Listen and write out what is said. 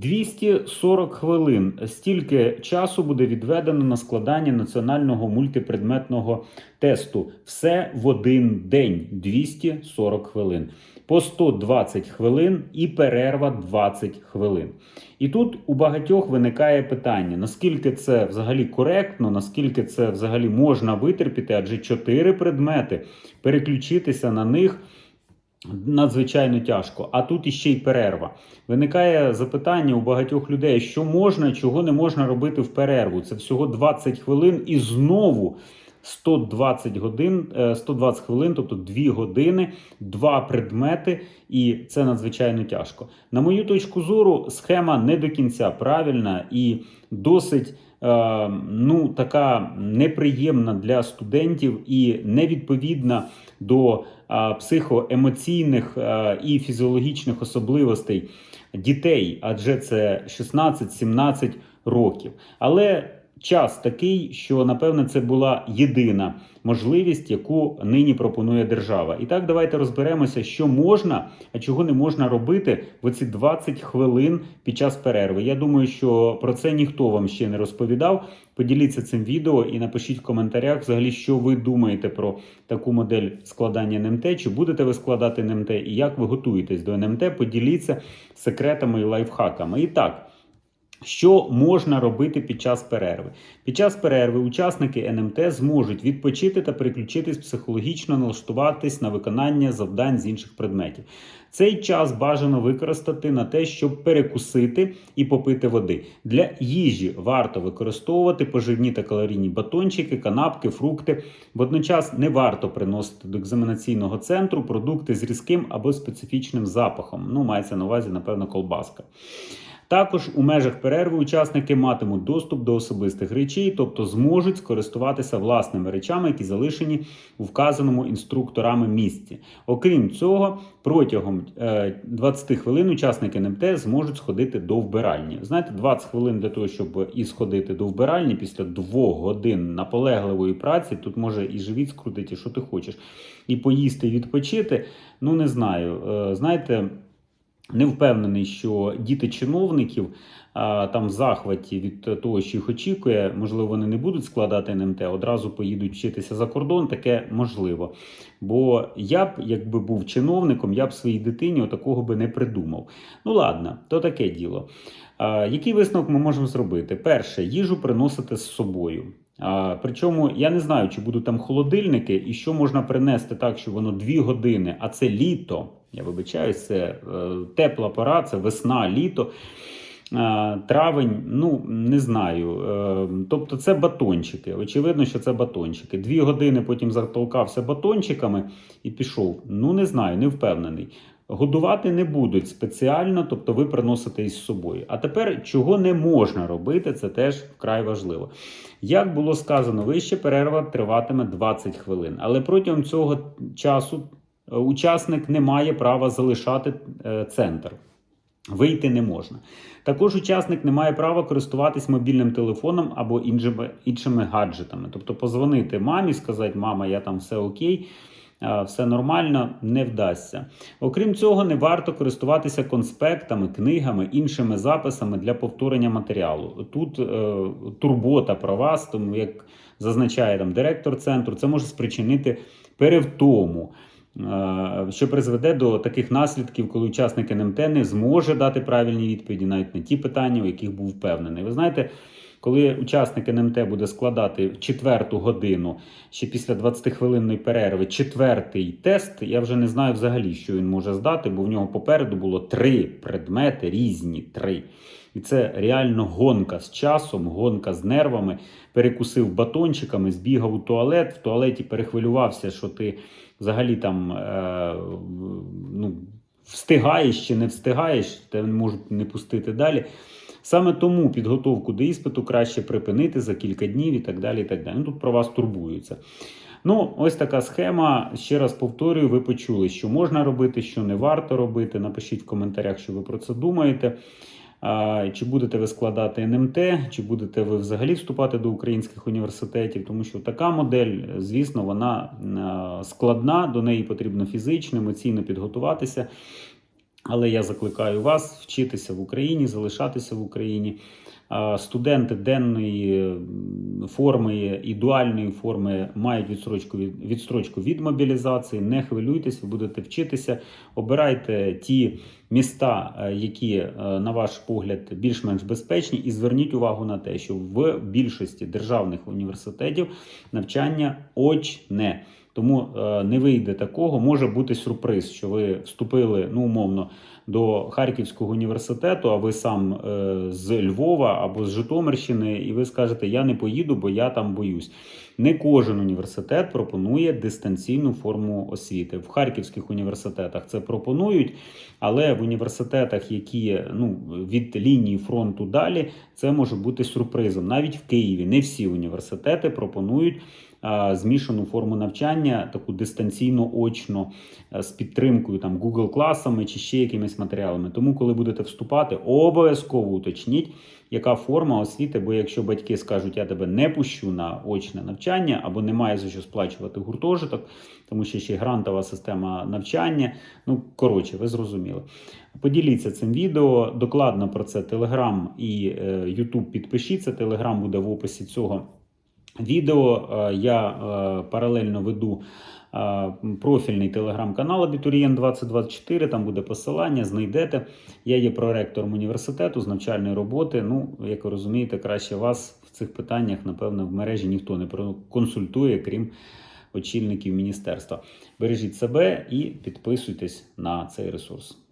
240 хвилин. Стільки часу буде відведено на складання національного мультипредметного тесту. Все в один день 240 хвилин. По 120 хвилин і перерва 20 хвилин. І тут у багатьох виникає питання: наскільки це взагалі коректно, наскільки це взагалі можна витерпіти, адже 4 предмети переключитися на них надзвичайно тяжко. А тут іще й перерва. Виникає запитання у багатьох людей, що можна, чого не можна робити в перерву. Це всього 20 хвилин і знову. 120 годин, е, 120 хвилин, тобто 2 години, два предмети, і це надзвичайно тяжко. На мою точку зору, схема не до кінця правильна і досить е, ну, така неприємна для студентів і невідповідна до е, психоемоційних е, і фізіологічних особливостей дітей, адже це 16-17 років. Але час такий, що напевне це була єдина можливість, яку нині пропонує держава. І так, давайте розберемося, що можна, а чого не можна робити в оці 20 хвилин під час перерви. Я думаю, що про це ніхто вам ще не розповідав. Поділіться цим відео і напишіть в коментарях, взагалі, що ви думаєте про таку модель складання НМТ, чи будете ви складати НМТ, і як ви готуєтесь до НМТ. Поділіться секретами і лайфхаками. І так. Що можна робити під час перерви? Під час перерви учасники НМТ зможуть відпочити та переключитись психологічно, налаштуватись на виконання завдань з інших предметів. Цей час бажано використати на те, щоб перекусити і попити води. Для їжі варто використовувати поживні та калорійні батончики, канапки, фрукти. Водночас не варто приносити до екзаменаційного центру продукти з різким або специфічним запахом. Ну, мається на увазі, напевно, колбаска. Також у межах перерви учасники матимуть доступ до особистих речей, тобто зможуть скористуватися власними речами, які залишені у вказаному інструкторами місці. Окрім цього, протягом 20 хвилин учасники НМТ зможуть сходити до вбиральні. Знаєте, 20 хвилин для того, щоб і сходити до вбиральні після двох годин наполегливої праці. Тут може і живіт скрутити, що ти хочеш, і поїсти, і відпочити. Ну не знаю. Е, знаєте. Не впевнений, що діти чиновників а, там в захваті від того, що їх очікує, можливо, вони не будуть складати НМТ, одразу поїдуть вчитися за кордон. Таке можливо. Бо я б, якби був чиновником, я б своїй дитині такого би не придумав. Ну ладно, то таке діло. А, Який висновок ми можемо зробити? Перше, їжу приносити з собою. А, Причому я не знаю, чи будуть там холодильники, і що можна принести так, що воно дві години, а це літо. Я вибачаюсь, це е, тепла пора, це весна, літо. Е, травень, ну не знаю. Е, тобто це батончики. Очевидно, що це батончики. Дві години потім затолкався батончиками і пішов. Ну, не знаю, не впевнений. Годувати не будуть спеціально, тобто ви приносите із собою. А тепер чого не можна робити, це теж вкрай важливо. Як було сказано вище, перерва триватиме 20 хвилин. Але протягом цього часу учасник не має права залишати е, центр. Вийти не можна. Також учасник не має права користуватись мобільним телефоном або іншими іншими гаджетами. Тобто позвонити мамі, сказати, мама, я там все окей, все нормально, не вдасться. Окрім цього, не варто користуватися конспектами, книгами, іншими записами для повторення матеріалу. Тут е, турбота про вас, тому як зазначає там директор центру, це може спричинити перевтому. Е, що призведе до таких наслідків, коли учасник НМТ не зможе дати правильні відповіді навіть на ті питання, у яких був впевнений. Ви знаєте, коли учасник НМТ буде складати четверту годину ще після 20-хвилинної перерви четвертий тест, я вже не знаю взагалі, що він може здати, бо в нього попереду було три предмети, різні три. І це реально гонка з часом, гонка з нервами. Перекусив батончиками, збігав у туалет, в туалеті перехвилювався, що ти взагалі там е, ну, встигаєш чи не встигаєш, те можуть не пустити далі. Саме тому підготовку до іспиту краще припинити за кілька днів і так далі. і так далі. Ну, Тут про вас турбуються. Ну, ось така схема. Ще раз повторюю, ви почули, що можна робити, що не варто робити. Напишіть в коментарях, що ви про це думаєте. Чи будете ви складати НМТ, чи будете ви взагалі вступати до українських університетів, тому що така модель, звісно, вона складна, до неї потрібно фізично, емоційно підготуватися. Але я закликаю вас вчитися в Україні, залишатися в Україні. Студенти денної форми і дуальної форми мають відстрочку від, відстрочку від мобілізації. Не хвилюйтесь, ви будете вчитися. Обирайте ті міста, е, які, е, на ваш погляд, більш-менш безпечні, і зверніть увагу на те, що в більшості державних університетів навчання очне. Тому е, не вийде такого. Може бути сюрприз, що ви вступили, ну умовно, до Харківського університету, а ви сам е, з Львова або з Житомирщини, і ви скажете, я не поїду, бо я там боюсь. Не кожен університет пропонує дистанційну форму освіти. В харківських університетах це пропонують, але в університетах, які ну, від лінії фронту далі, це може бути сюрпризом. Навіть в Києві не всі університети пропонують змішану форму навчання, таку дистанційно очно е, з підтримкою там Google класами чи ще якимись матеріалами. Тому, коли будете вступати, обов'язково уточніть, яка форма освіти. Бо якщо батьки скажуть, я тебе не пущу на очне навчання або немає за що сплачувати гуртожиток, тому що ще й грантова система навчання. Ну коротше, ви зрозуміли. Поділіться цим відео. Докладно про це Telegram і е, підпишіться. Telegram буде в описі цього відео. Е, Я е, паралельно веду е, профільний телеграм-канал Абітурієнт 2024. Там буде посилання, знайдете. Я є проректором університету з навчальної роботи. Ну, як ви розумієте, краще вас в цих питаннях, напевно, в мережі ніхто не консультує, крім очільників міністерства. Бережіть себе і підписуйтесь на цей ресурс.